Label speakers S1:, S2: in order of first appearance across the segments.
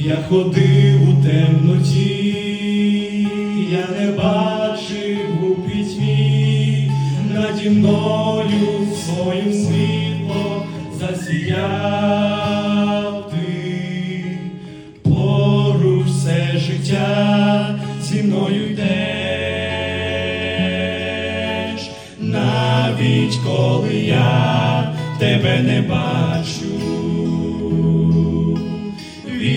S1: Я ходив у темноті, я не бачив у пітьмі, наді мною своїм світло засіяв ти, поруч все життя зі мною йдеш, навіть коли я тебе не бачу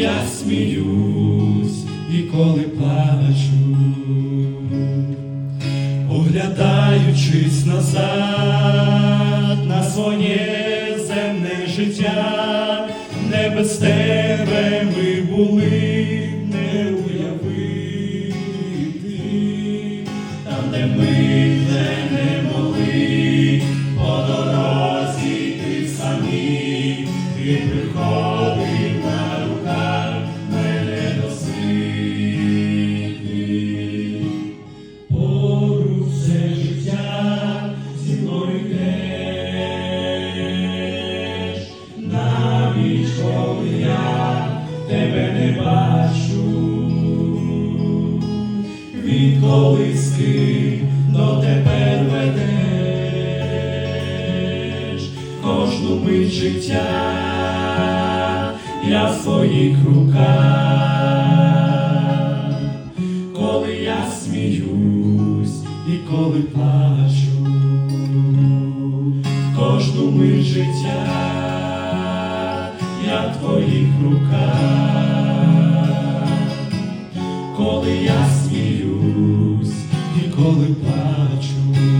S1: я сміюсь і коли плачу, оглядаючись назад на своє земне життя, не без тебе ми були, не уявити, там, де ми не від колиски до тепер ведеш. Кожну мить життя, я в своїх руках, коли я сміюсь і коли плачу, кожну мить життя, я в твоїх руках, коли я коли плачу.